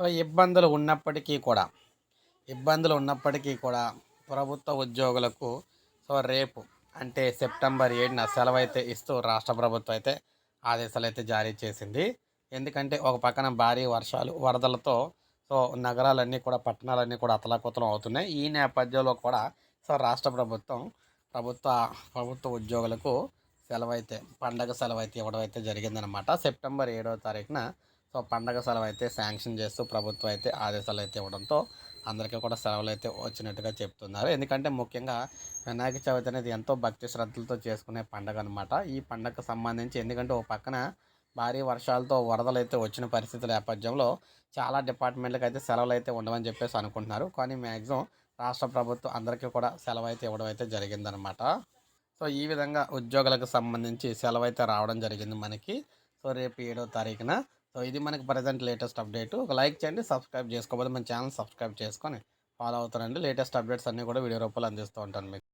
So ఇబ్బందులు ఉన్నప్పటికీ కూడా ఇబ్బందులు ఉన్నప్పటికీ కూడా ప్రభుత్వ ఉద్యోగులకు సో రేపు అంటే సెప్టెంబర్ ఏడున సెలవు అయితే ఇస్తూ రాష్ట్ర ప్రభుత్వం అయితే ఆదేశాలు అయితే జారీ చేసింది. ఎందుకంటే ఒక పక్కన భారీ వర్షాలు వరదలతో సో నగరాలన్నీ కూడా పట్టణాలన్నీ కూడా అతలాకుతలం అవుతున్నాయి. ఈ నేపథ్యంలో కూడా సో రాష్ట్ర ప్రభుత్వం ప్రభుత్వ ప్రభుత్వ ఉద్యోగులకు సెలవు అయితే పండగ సెలవు అయితే ఇవ్వడం అయితే జరిగిందనమాట సెప్టెంబర్ ఏడవ తారీఖున సో పండగ సెలవు అయితే శాంక్షన్ చేస్తూ ప్రభుత్వం అయితే ఆదేశాలు అయితే ఇవ్వడంతో అందరికీ కూడా సెలవులు అయితే వచ్చినట్టుగా చెప్తున్నారు. ఎందుకంటే ముఖ్యంగా వినాయక చవితి అనేది ఎంతో భక్తి శ్రద్ధలతో చేసుకునే పండగ అనమాట ఈ పండగకు సంబంధించి ఎందుకంటే ఒక పక్కన భారీ వర్షాలతో వరదలు అయితే వచ్చిన పరిస్థితుల నేపథ్యంలో చాలా డిపార్ట్మెంట్లకు అయితే సెలవులు అయితే ఉండవని చెప్పేసి అనుకుంటున్నారు. కానీ మ్యాక్సిమం రాష్ట్ర ప్రభుత్వం అందరికీ కూడా సెలవు అయితే ఇవ్వడం అయితే జరిగిందనమాట సో ఈ విధంగా ఉద్యోగులకు సంబంధించి సెలవు అయితే రావడం జరిగింది మనకి. సో రేపు ఏడో తారీఖున సో ఇది మనకి ప్రజెంట్ లేటెస్ట్ అప్డేట్ ఒక లైక్ చేయండి సబ్స్క్రైబ్ చేసుకోకపోతే మన ఛానల్ సబ్స్క్రైబ్ చేసుకొని ఫాలో అవుతారండి. లేటెస్ట్ అప్డేట్స్ అన్నీ కూడా వీడియో రూపంలో అందిస్తూ ఉంటాను మీకు.